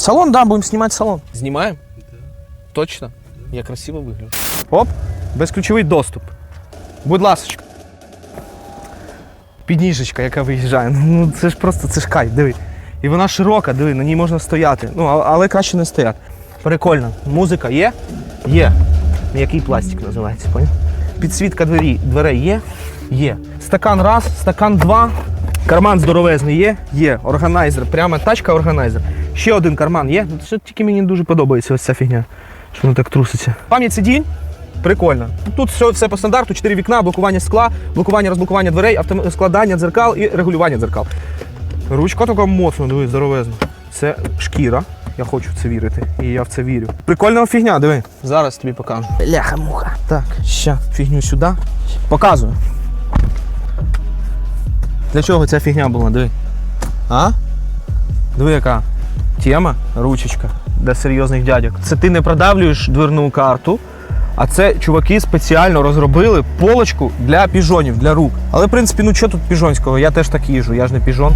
Салон, да, будемо знімати салон. Знімаємо? Точно? Я красиво вигляджу. Оп, безключовий доступ. Будь ласочка. Підніжечка, яка виїжджає. Ну це ж просто це ж кайф, диви. І вона широка, диви, на ній можна стояти. Ну, але краще не стояти. Прикольно. Музика є? Є. М'який пластик називається, поняв? Підсвітка двері, дверей є? Є. Стакан раз, стакан два. Карман здоровезний є? Є. Органайзер. Прямо тачка органайзер. Ще один карман є. Ну, Це тільки мені дуже подобається ось ця фігня. Що воно так труситься. Пам'ять сидінь. Прикольно. Тут все, все по стандарту: 4 вікна, блокування скла, блокування, розблокування дверей, автом... складання дзеркал і регулювання дзеркал. Ручка така моцна, диви, здоровезна. Це шкіра. Я хочу в це вірити. І я в це вірю. Прикольна фігня, диви. Зараз тобі покажу. Ляха-муха. Так, ще фігню сюди. Показую. Для чого ця фігня була, диви? А? Диви, яка тема, ручечка для серйозних дядьок. Це ти не продавлюєш дверну карту, а це чуваки спеціально розробили полочку для піжонів, для рук. Але в принципі, ну що тут піжонського? Я теж так їжу, я ж не піжон.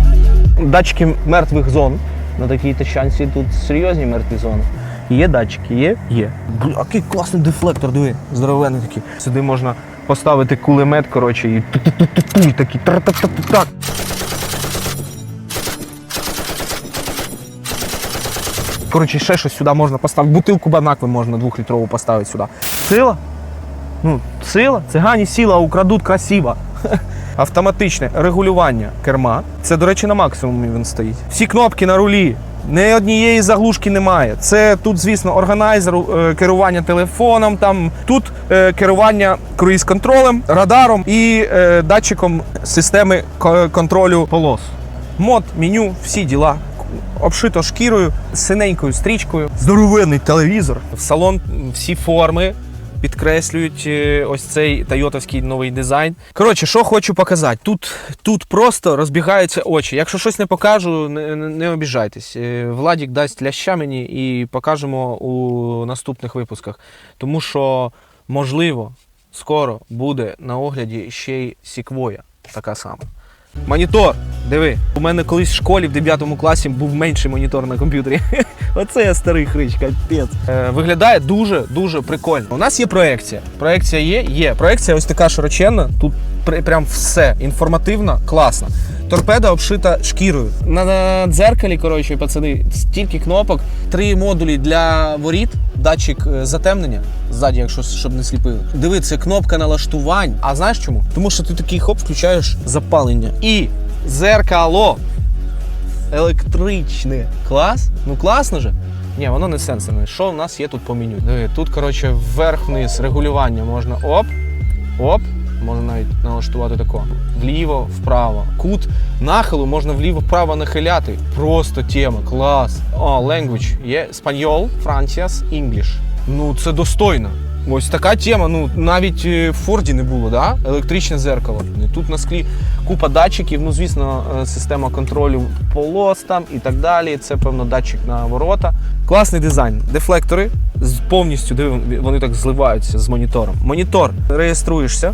Датчики мертвих зон. На такій тачанці тут серйозні мертві зони. Є датчики, є? Є. Бля, який класний дефлектор, диви, здоровенний такий. Сюди можна поставити кулемет, коротше, і ту-ту-ту-ту, і такий тра-та-та-та-та. Коротше, ще щось сюди можна поставити. Бутилку банакви можна двохлітрову поставити сюди. Сила? Ну, сила. Цигані сіла, украдуть красиво. Автоматичне регулювання керма. Це, до речі, на максимумі він стоїть. Всі кнопки на рулі. Ні однієї заглушки немає. Це тут, звісно, органайзер, е, керування телефоном, там тут е, керування круїз-контролем, радаром і е, датчиком системи контролю полос. Мод, меню, всі діла. Обшито шкірою, синенькою стрічкою, здоровенний телевізор. В салон всі форми підкреслюють е, ось цей тойотовський новий дизайн. Коротше, що хочу показати. Тут, тут просто розбігаються очі. Якщо щось не покажу, не, не, обіжайтесь. Е, Владік дасть ляща мені і покажемо у наступних випусках. Тому що, можливо, скоро буде на огляді ще й сіквоя така сама. Монітор, диви. У мене колись в школі в 9 класі був менший монітор на комп'ютері. Оце я старий хрич, капець. Е, виглядає дуже дуже прикольно. У нас є проекція. Проекція є, є. Проекція ось така широченна. Тут прям все інформативно, класно. Торпеда обшита шкірою. На, на дзеркалі, коротше, пацани, стільки кнопок, три модулі для воріт, датчик е, затемнення ззаді, якщо щоб не сліпили. Диви, це кнопка налаштувань. А знаєш чому? Тому що ти такий хоп, включаєш запалення. І зеркало електричне. Клас? Ну класно же. Ні, воно не сенсорне. Що в нас є тут по меню? Диви, тут, коротше, вверх-вниз регулювання можна оп, оп. Можна навіть налаштувати тако. Вліво, вправо. Кут нахилу можна вліво-вправо нахиляти. Просто тема, клас. О, language. Є спаньол, франціас, English. Ну, це достойно. Ось така тема. Ну, навіть е, в Форді не було, да? Електричне зеркало. Тут на склі купа датчиків. Ну, звісно, е, система контролю полос там і так далі. Це, певно, датчик на ворота. Класний дизайн. Дефлектори повністю вони так зливаються з монітором. Монітор реєструєшся.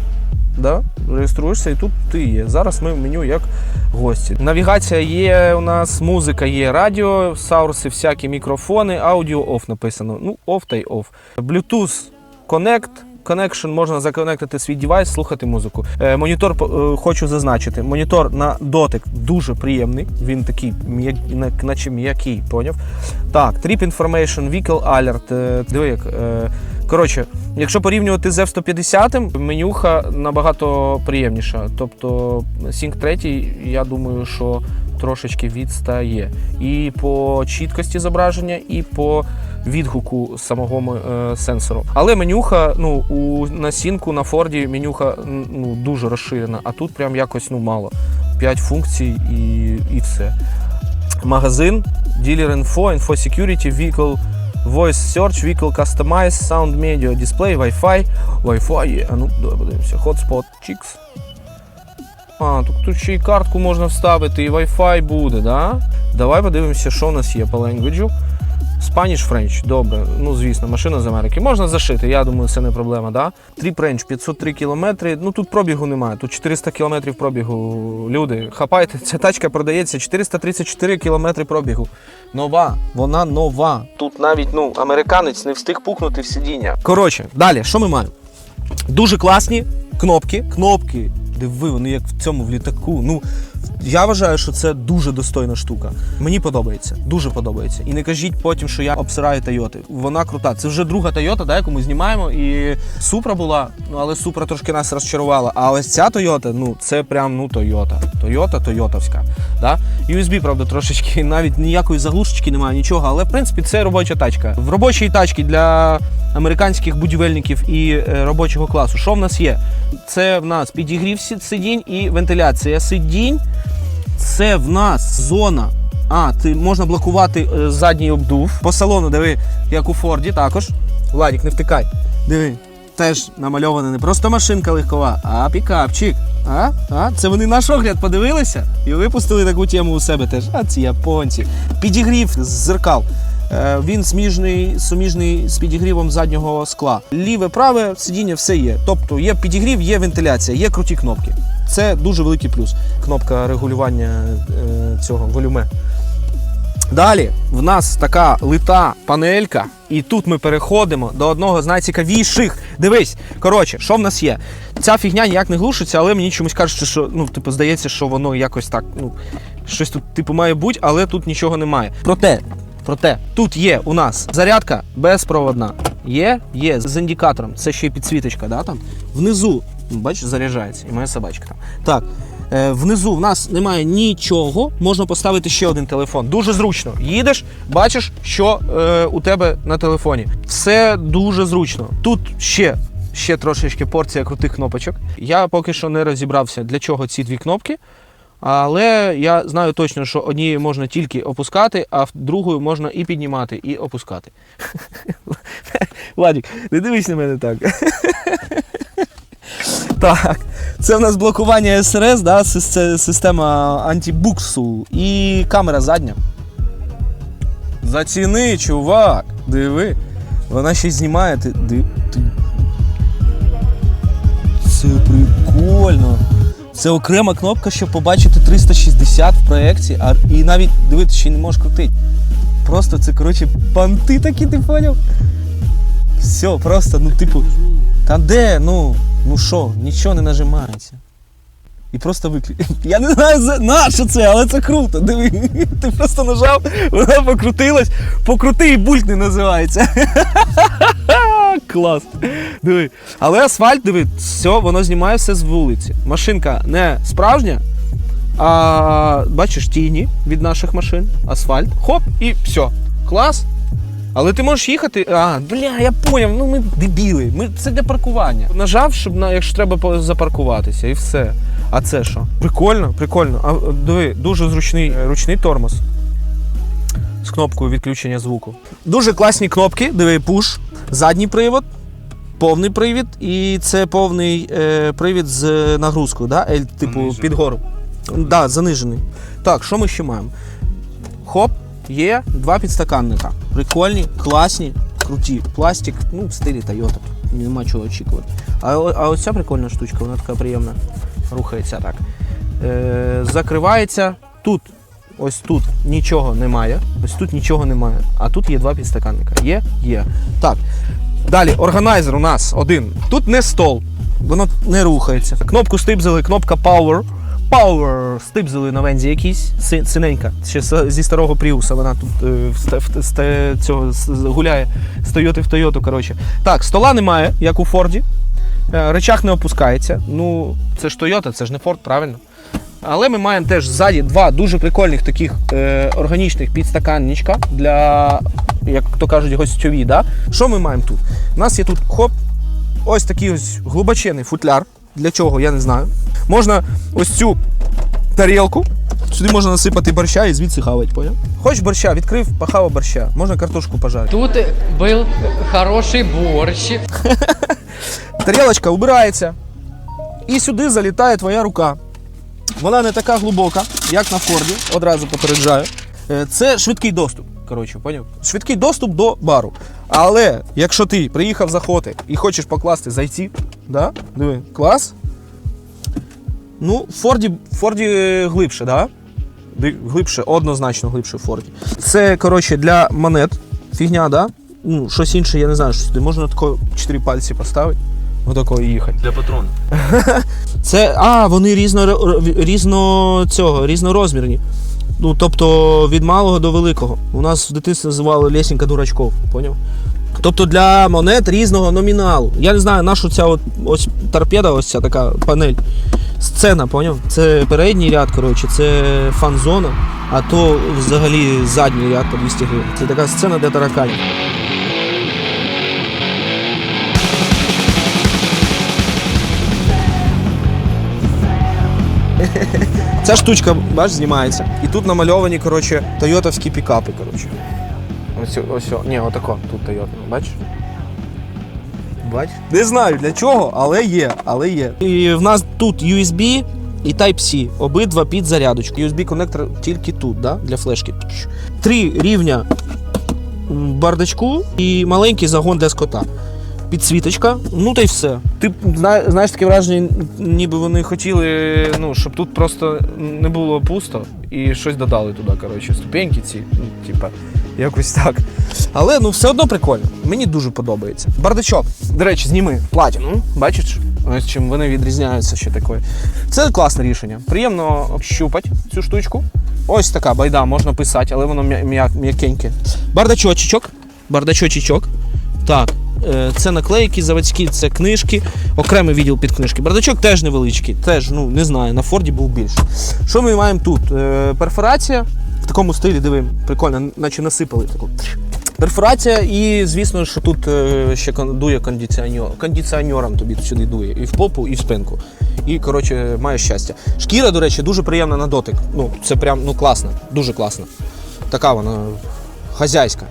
Да? Реєструєшся і тут ти є. Зараз ми в меню як гості. Навігація є, у нас музика є, радіо, саурси, всякі мікрофони, аудіо оф написано. Ну, оф та й оф. Bluetooth Connect. Connection можна законектити свій девайс, слухати музику. Е, монітор е, хочу зазначити. Монітор на дотик дуже приємний. Він такий, м'як- наче м'який, поняв? Так, Trip Information, Vehicle Alert. Е, диви як. Е, коротше, якщо порівнювати з F-150, менюха набагато приємніша. Тобто Sync 3, я думаю, що трошечки відстає. І по чіткості зображення, і по відгуку самого е, сенсору. Але менюха, ну, у на Сінку, на Форді менюха ну, дуже розширена, а тут прям якось ну, мало. 5 функцій і, і все. Магазин, Dealer Info, Info Security, Vehicle, Voice Search, Vehicle Customize, Sound Media, Display, Wi-Fi. Wi-Fi є. А ну, давай подивимося. Hotspot, Chicks. А, тут, тут ще й картку можна вставити, і Wi-Fi буде, да? Давай подивимося, що у нас є по ленгвіджу. Spanish French, добре. Ну, звісно, машина з Америки. Можна зашити, я думаю, це не проблема, да? Trip Range 503 кілометри. Ну тут пробігу немає. Тут 400 кілометрів пробігу. Люди, хапайте, ця тачка продається 434 кілометри пробігу. Нова, вона нова. Тут навіть ну, американець не встиг пухнути в сидіння. Коротше, далі, що ми маємо? Дуже класні кнопки. Кнопки. Диви, вони як в цьому в літаку. Ну, я вважаю, що це дуже достойна штука. Мені подобається, дуже подобається. І не кажіть потім, що я обсираю Тойоти. Вона крута. Це вже друга Тойота, да, яку ми знімаємо. І Супра була, ну але Супра трошки нас розчарувала. А ось ця Тойота, ну це прям ну Тойота. Тойота, Тойотовська. Да? USB, правда, трошечки навіть ніякої заглушечки немає, нічого. Але в принципі це робоча тачка. В робочій тачці для американських будівельників і е, робочого класу. Що в нас є? Це в нас підігрів сидінь і вентиляція сидінь. Це в нас зона. А, ти можна блокувати е, задній обдув. По салону, диви, як у Форді також. Владік, не втикай. Диви, теж намальована не просто машинка легкова, а пікапчик. А? А? Це вони наш огляд подивилися і випустили таку тему у себе теж. А ці японці. Підігрів з зеркал. Е, Він сміжний, суміжний з підігрівом заднього скла. Ліве, праве сидіння все є. Тобто є підігрів, є вентиляція, є круті кнопки. Це дуже великий плюс. Кнопка регулювання е, цього волюме. Далі в нас така лита панелька, і тут ми переходимо до одного з найцікавіших. Дивись, коротше, що в нас є? Ця фігня ніяк не глушиться, але мені чомусь кажуть, що ну, типу, здається, що воно якось так, ну, щось тут типу має бути, але тут нічого немає. Проте, проте, тут є у нас зарядка безпроводна. Є, є з індикатором. Це ще й підсвіточка, да, там. Внизу, бачиш, заряджається, і моя собачка там. Так. Е, внизу в нас немає нічого, можна поставити ще один телефон. Дуже зручно. Їдеш, бачиш, що е, у тебе на телефоні. Все дуже зручно. Тут ще, ще трошечки порція крутих кнопочок. Я поки що не розібрався, для чого ці дві кнопки. Але я знаю точно, що однією можна тільки опускати, а другою можна і піднімати, і опускати. Владик, не дивись на мене так. Так, це в нас блокування СРС, да, це система антибуксу і камера задня. Заціни, чувак, диви. Вона ще знімає. Ти, ди- ти... Це прикольно. Це окрема кнопка, щоб побачити 360 в проєкції, а і навіть дивитися, ще й не можеш крутити. Просто це, коротше, панти такі, ти поняв? Все, просто, ну, типу. Та де? Ну, ну що, нічого не нажимається. І просто виклю... Я не знаю, за- на що це, але це круто. Диви, ти просто нажав, вона покрутилась. Покрути і булькни називається. Клас. Диви. Але асфальт, диви, все, воно знімає все з вулиці. Машинка не справжня, а бачиш тіні від наших машин, асфальт. Хоп, і все. Клас. Але ти можеш їхати. А, бля, я поняв, ну ми дебіли. Ми, це для паркування. Нажав, щоб на, якщо треба запаркуватися, і все. А це що? Прикольно, прикольно. А е, диви, дуже зручний е, ручний тормоз. З кнопкою відключення звуку. Дуже класні кнопки, диви, пуш, задній привод, повний привід, і це повний е, привід з нагрузкою, да? L, типу, Занижений. під гору. Да, занижений. Так, що ми ще маємо? Хоп, є два підстаканника. Прикольні, класні, круті. Пластик, ну, в стилі Toyota. Нема чого очікувати. А, а ось прикольна штучка, вона така приємна. Рухається так. Е, закривається тут. Ось тут нічого немає. Ось тут нічого немає. А тут є два підстаканника. Є? Є. Так. Далі, органайзер у нас один. Тут не стол, воно не рухається. Кнопку стибзили, кнопка Power. Power стибзили на вензі якісь, си- синенька. Ще зі старого Пріуса вона тут е, цього гуляє з Тойоти в Тойоту. Коротше. Так, стола немає, як у Форді. Е, Речах не опускається. Ну, це ж Тойота, це ж не Форд, правильно? Але ми маємо теж ззаді два дуже прикольних таких е, органічних підстаканничка для, як то кажуть, гостьові. Да? Що ми маємо тут? У нас є тут хоп, ось такий ось глибочений футляр. Для чого, я не знаю. Можна ось цю тарілку. Сюди можна насипати борща і звідси хавать, поняв? Хоч борща, відкрив, похавав борща. Можна картошку пожарити. Тут был хороший борщ. Тарілочка убирається. І сюди залітає твоя рука. Вона не така глибока, як на Форді, одразу попереджаю. Е, Це швидкий доступ. Коротше, поняв? Швидкий доступ до бару. Але якщо ти приїхав заходи і хочеш покласти зайців, да? диви, клас. Ну, в Форді, Форді е, глибше, да? Глибше, однозначно глибше в Форді. Це, коротше, для монет. Фігня, да? Ну, щось інше, я не знаю, що сюди можна тако 4 пальці поставити. Отако і їхати. Для патрону. Це. А, вони різно, різно цього, різнорозмірні. Ну, тобто від малого до великого. У нас в дитинстві називали Лесінка дурачков, поняв? Тобто для монет різного номіналу. Я не знаю, наша ця от, ось торпеда, ось ця така панель. Сцена, поняв? Це передній ряд, коротше, це фан-зона, а то взагалі задній ряд по 200 гривень. Це така сцена для тараканів. Ця штучка, бач, знімається. І тут намальовані, коротше, тойотовські пікапи, коротше. Ось, ось, ні, отако, тут Toyota, бачиш? Бач? Не знаю для чого, але є, але є. І в нас тут USB і Type-C, обидва під зарядочку. USB-коннектор тільки тут, да? для флешки. Три рівня бардачку і маленький загон для скота. Підсвіточка, ну та й все. Ти знаєш таке враження, ніби вони хотіли, ну, щоб тут просто не було пусто і щось додали туди. Коротше, ступеньки ці, ну, типа, якось так. Але ну все одно прикольно. Мені дуже подобається. Бардачок. До речі, зніми платіну. Бачиш? Ось чим вони відрізняються ще такою. Це класне рішення. Приємно щупати цю штучку. Ось така байда, можна писати, але воно м'я- м'я- м'якеньке. Бардачочок. Бардачочок. Так. е, Це наклейки заводські, це книжки, окремий відділ під книжки. Бардачок теж невеличкий, теж, ну не знаю, на Форді був більше. Що ми маємо тут? Е, Перфорація такому стилі, диви, прикольно, наче насипали таку. Перфорація, і звісно, що тут е, ще дує кондиціонер. Кондиціонером тобі сюди дує. І в попу, і в спинку. І, коротше, має щастя. Шкіра, до речі, дуже приємна на дотик. Ну, це прям ну, класно, дуже класно. Така вона хазяйська.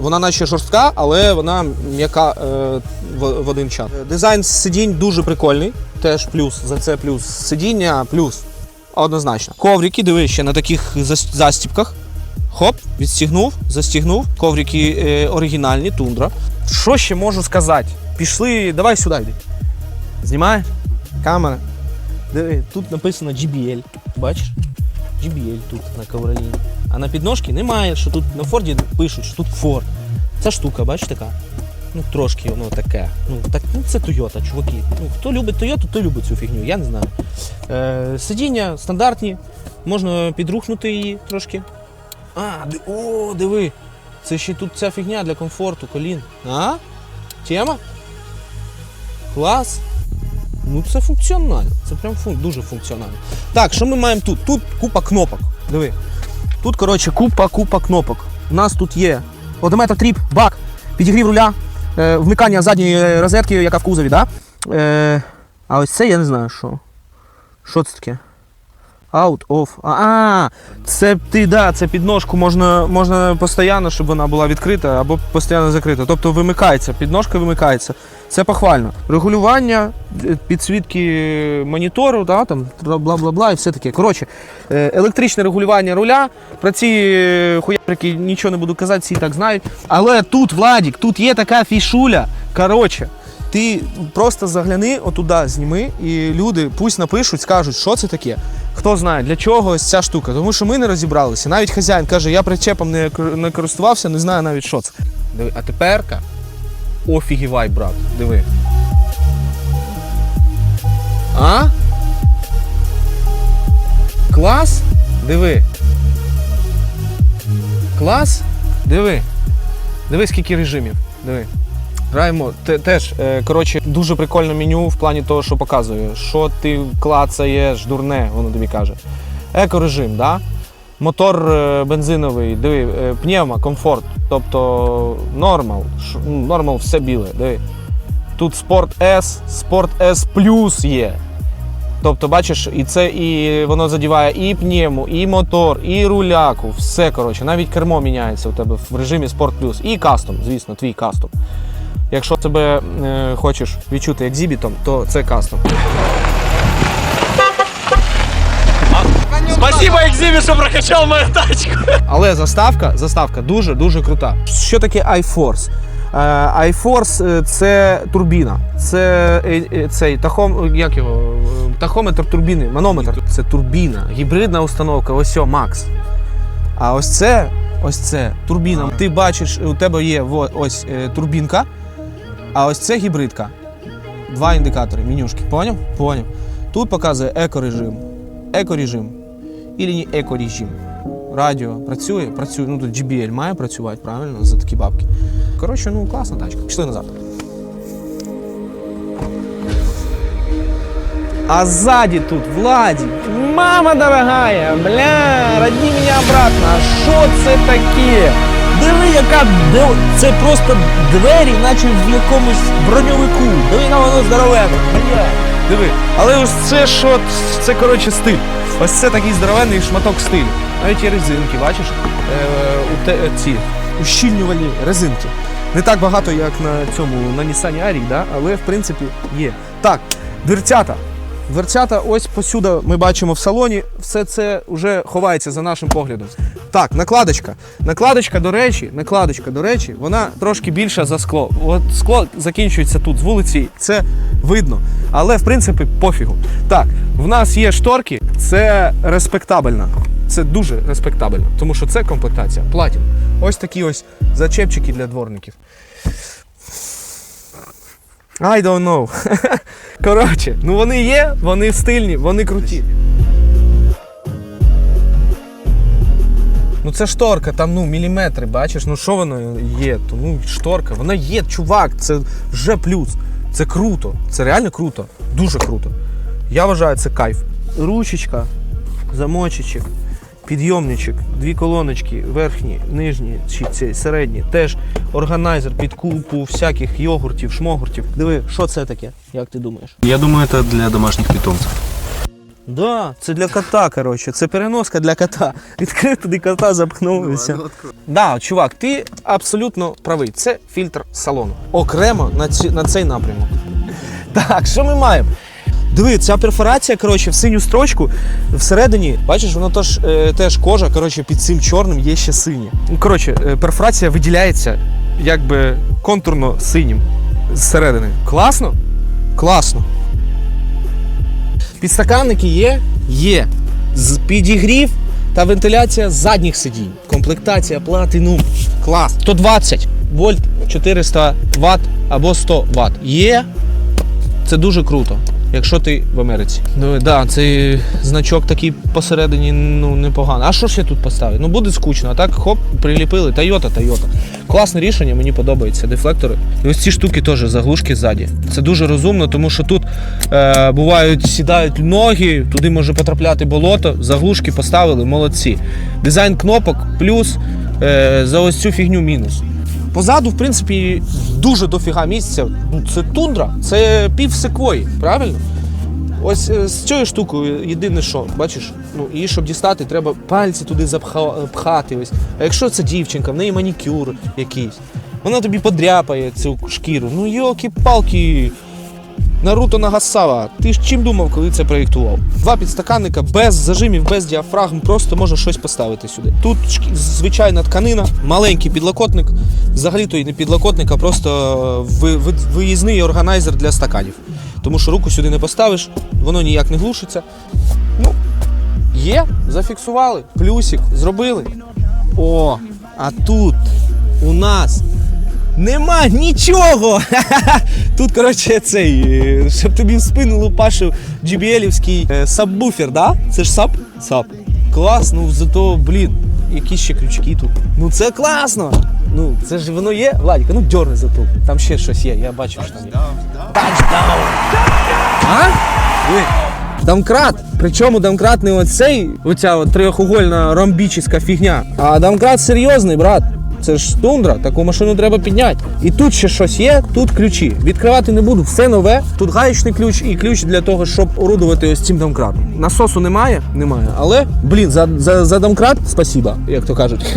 Вона наче жорстка, але вона м'яка е, в, в один час. Дизайн сидінь дуже прикольний. Теж плюс, за це плюс. Сидіння плюс. Однозначно. Коврики, диви, ще на таких застіпках. Хоп, відстігнув, застігнув. Коврики е, оригінальні, тундра. Що ще можу сказати? Пішли, давай сюди йди. Знімаєш? Камера. Диви, тут написано GBL. Бачиш? GBL тут на ковроліні. А на підножці немає, що тут на Форді пишуть, що тут Ford. Ця штука, бачиш така? Ну, трошки воно таке. Ну, так, ну це Toyota, чуваки. Ну, хто любить Toyota, той любить цю фігню, я не знаю. Е, сидіння стандартні, можна підрухнути її трошки. А, ди- о, диви. Це ще тут ця фігня для комфорту, колін. А? Тема? Клас. Ну, це функціонально. Це прям фун- дуже функціонально. Так, що ми маємо тут? Тут купа кнопок. Диви. Тут, коротше, купа, купа кнопок. У нас тут є одометр тріп, бак, підігрів руля, вмикання задньої розетки, яка в кузові, да? Е, а ось це я не знаю, що. Що це таке? Out, off. А, це ти, да, це підножку можна, можна постійно, щоб вона була відкрита або постійно закрита. Тобто вимикається, підножка вимикається. Це похвально. Регулювання, е, підсвітки монітору, да, там, бла-бла-бла і все таке. Коротше, е, електричне регулювання руля. Про ці е, хуярики нічого не буду казати, всі так знають. Але тут, Владік, тут є така фішуля. Коротше, ти просто загляни отуда, зніми, і люди пусть напишуть, скажуть, що це таке. Хто знає, для чого ось ця штука. Тому що ми не розібралися. Навіть хазяїн каже, я причепом не, не користувався, не знаю навіть, що це. Диви, а теперка. Офігівай, брат. Диви. А? Клас? Диви. Клас? Диви. Диви, скільки режимів. Диви. Граємо теж, е, коротше, дуже прикольне меню в плані того, що показує, що ти клацаєш, дурне, воно тобі каже. Екорежим, да? мотор е, бензиновий, диви, е, пневма, комфорт, тобто нормал, ну, нормал все біле, диви. Тут Sport S, Sport S Plus є. Тобто, бачиш, і це і воно задіває і пневму, і мотор, і руляку, все коротше, навіть кермо міняється у тебе в режимі Sport Plus. І кастом, звісно, твій кастом. Якщо тебе е, хочеш відчути екзібітом, то це кастом. Спасибо! Экзиме, что прокачал мою тачку. Але заставка, заставка дуже дуже крута. Що таке iForce? Е, iForce е, це турбіна. Це е, цей тахом, як його? Тахометр турбіни, манометр. Це турбіна, гібридна установка, ось о, Макс. А ось це, ось це турбіна. Ти бачиш, у тебе є ось турбінка, а ось це гібридка. Два індикатори, менюшки. Поняв? Поняв. Тут показує екорежим. Екорежим. І не екорежим. Радіо працює, працює. Ну тут JBL має працювати, правильно, за такі бабки. Коротше, ну класна тачка. Пішли назад. А сзади тут Владик. Мама дорогая, бля, роди меня обратно. А що це таке? Диви, яка це просто двері, наче в якомусь броньовику. Диви на воно здоровенне. Диви. Але ось це що, це коротше стиль. Ось це такий здоровенний шматок стилю. Навіть є резинки, бачиш? Е, е, ці ущільнювальні резинки. Не так багато, як на цьому, на Nissan Ariq, да? але в принципі є. Так, дверцята. Дверцята, ось посюди ми бачимо в салоні, все це вже ховається за нашим поглядом. Так, накладочка. Накладочка, до речі, накладочка, до речі, вона трошки більша за скло. От скло закінчується тут з вулиці, це видно. Але в принципі пофігу. Так, в нас є шторки, це респектабельно. Це дуже респектабельно, тому що це комплектація платін. Ось такі ось зачепчики для дворників. I don't know. Коротше, ну вони є, вони стильні, вони круті. Ну це шторка, там ну міліметри, бачиш, ну що воно є? То, ну шторка, вона є, чувак, це вже плюс. Це круто, це реально круто, дуже круто. Я вважаю, це кайф. Ручечка, замочечок, підйомничок, дві колоночки, верхні, нижні, чи ці середні, теж органайзер під купу всяких йогуртів, шмогуртів. Диви, що це таке? Як ти думаєш? Я думаю, это для домашних питомцев. Да, це для кота, коротше, це переноска для кота. Відкрив туди кота, запхнув і все. Да, чувак, ти абсолютно правий. Це фільтр салону. Окремо на, ці, на цей напрямок. Так, що ми маємо? Диви, ця перфорація, коротше, в синю строчку всередині, бачиш, воно теж, е, теж кожа, коротше, під цим чорним є ще синє. Ну, коротше, е, перфорація виділяється якби контурно синім зсередини. Класно? Класно. Підстаканники є? Є. З підігрів та вентиляція задніх сидінь. Комплектація Platinum. Клас. 120 вольт, 400 Вт або 100 Вт. Є. Це дуже круто. Якщо ти в Америці. Ну, да, цей значок такий посередині ну, непоганий. А що ж я тут поставив? Ну буде скучно, а так хоп, приліпили. Тойота, Тойота. Класне рішення, мені подобається. Дефлектори. І ось ці штуки теж заглушки ззаді. Це дуже розумно, тому що тут е, бувають, сідають ноги, туди може потрапляти болото, заглушки поставили, молодці. Дизайн кнопок плюс, е, за ось цю фігню мінус. Позаду, в принципі, дуже дофіга місця. Ну, Це тундра, це пів секвої, правильно? Ось е, з цією штукою єдине що, бачиш, ну її щоб дістати, треба пальці туди запхати. Ось. А якщо це дівчинка, в неї манікюр якийсь, вона тобі подряпає цю шкіру. Ну йоки-палки. Наруто Нагасава, ти ж чим думав, коли це проєктував? Два підстаканника без зажимів, без діафрагм, просто можна щось поставити сюди. Тут звичайна тканина, маленький підлокотник, взагалі то і не підлокотник, а просто ви- виїзний органайзер для стаканів. Тому що руку сюди не поставиш, воно ніяк не глушиться. Ну, є, зафіксували, плюсик, зробили. О, а тут у нас Нема нічого. Тут, коротше, цей, е, щоб тобі в спину лупашив JBL-івський е, саббуфер, да? Це ж саб? Саб. Клас, ну зато, блін, які ще крючки тут. Ну це класно. Ну, це ж воно є. Владіка, ну дьорни затул. Там ще щось є, я бачу, що там. Тачдаун. А? Диви. Домкрат. Причому домкрат не оцей, оця трьохугольна ромбічна фігня, а домкрат серйозний, брат. Це ж тундра, таку машину треба підняти. І тут ще щось є, тут ключі. Відкривати не буду, все нове. Тут гаєчний ключ і ключ для того, щоб орудувати ось цим домкратом. Насосу немає? Немає. Але, блін, за, за, за домкрат спасіба, як то кажуть.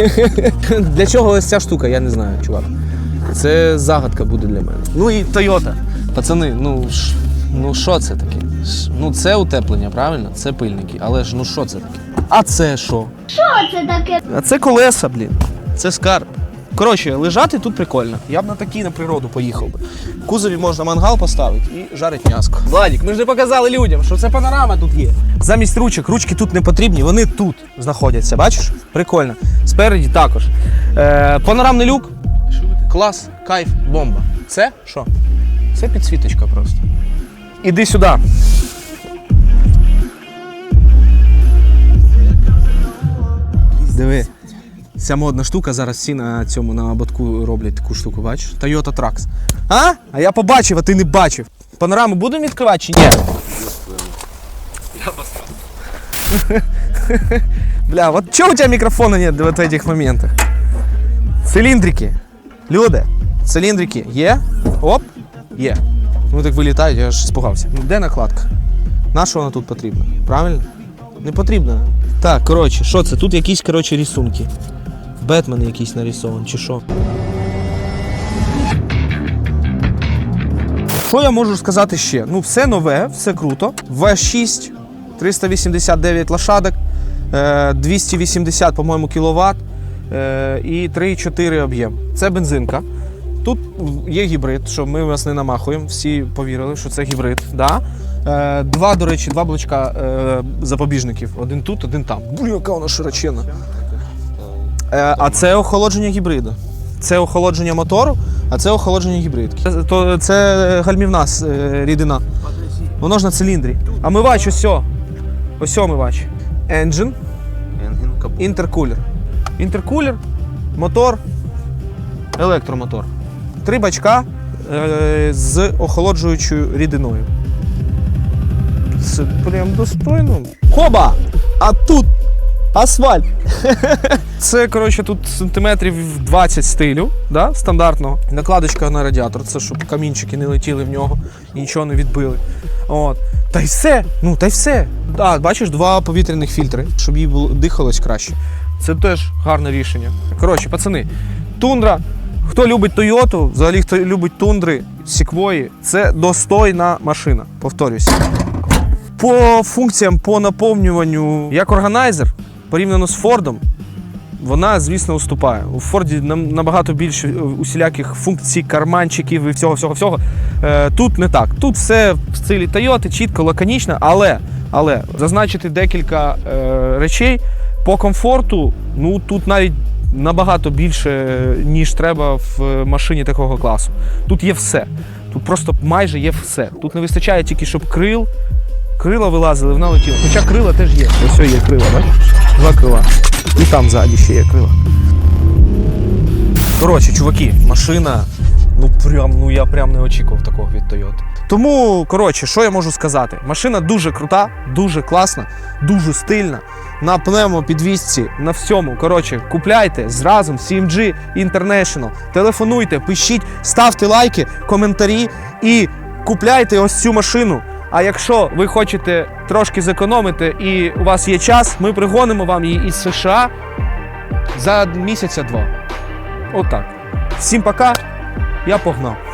для чого ось ця штука, я не знаю, чувак. Це загадка буде для мене. Ну і Toyota. Пацани, ну ж, Ну що це таке? Ш- Ну це утеплення, правильно? Це пильники. Але ж ну що це таке? А це що? Що це таке? А це колеса, блін. Це скарб. Коротше, лежати тут прикольно. Я б на такій на природу поїхав би. В кузові можна мангал поставити і жарить м'яско. Владік, ми ж не показали людям, що це панорама тут є. Замість ручок, ручки тут не потрібні, вони тут знаходяться, бачиш? Прикольно. Спереді також. Е, панорамний люк. Клас, кайф, бомба. Це що? Це підсвіточка просто. Іди сюди. Диви. Ця модна штука, зараз всі на цьому на ободку роблять таку штуку, бачиш? Toyota Trax. А? А я побачив, а ти не бачив. Панораму будемо відкривати чи ні? Я Бля, вот чого у тебе мікрофона нет в этих моментах? Циліндрики. Люди, циліндрики є? Оп, є. Ну так вилітають, я аж спугався. Де накладка? На що вона тут потрібна? Правильно? Не потрібно. Так, коротше, що це? Тут якісь, коротше, рисунки. Бетмен якийсь нарисований, чи що? Що я можу сказати ще? Ну, все нове, все круто. В6, 389 лошадок, е, 280, по-моєму, кіловат е, і 3,4 об'єм. Це бензинка. Тут є гібрид, що ми вас не намахуємо. Всі повірили, що це гібрид. Да? Е, два, до речі, два блочка е, запобіжників. Один тут, один там. Блін, яка вона широченна. Е, а це охолодження гібриду. Це охолодження мотору, а це охолодження гібридки. Це, то, це гальмівна е, рідина. Воно ж на циліндрі. А мивач ось. Ось мивач. Engine, інтеркулер. Інтеркулер, мотор, електромотор. Три бачка е, з охолоджуючою рідиною. Це прям достойно. Хоба! А тут асфальт. Це, коротше, тут сантиметрів 20 стилю, да, стандартного. Накладочка на радіатор, це щоб камінчики не летіли в нього і нічого не відбили. От. Та й все. Ну, та й все. А, бачиш, два повітряних фільтри, щоб їй було дихалось краще. Це теж гарне рішення. Коротше, пацани, тундра. Хто любить Тойоту, взагалі хто любить тундри, сіквої, це достойна машина. Повторюся. По функціям, по наповнюванню, як органайзер, порівняно з Фордом, вона, звісно, уступає. У Форді набагато більше е, усіляких функцій, карманчиків і всього, всього, всього. Е, тут не так. Тут все в стилі Toyota, чітко, лаконічно, але, але зазначити декілька е, речей по комфорту, ну тут навіть набагато більше, ніж треба в е, машині такого класу. Тут є все. Тут просто майже є все. Тут не вистачає тільки, щоб крил, крила вилазили, вона летіла. Хоча крила теж є. Ось є крила, бачиш? Два крила. І там ззаді ще є крила. Коротше, чуваки, машина. Ну прям, ну я прям не очікував такого від Toyota. Тому, коротше, що я можу сказати? Машина дуже крута, дуже класна, дуже стильна. На пневмопідвісці, на всьому. Коротше, купляйте зразу CMG International. Телефонуйте, пишіть, ставте лайки, коментарі і купляйте ось цю машину. А якщо ви хочете трошки зекономити і у вас є час, ми пригонимо вам її із США за місяця два. Отак. Всім пока. Я погнав.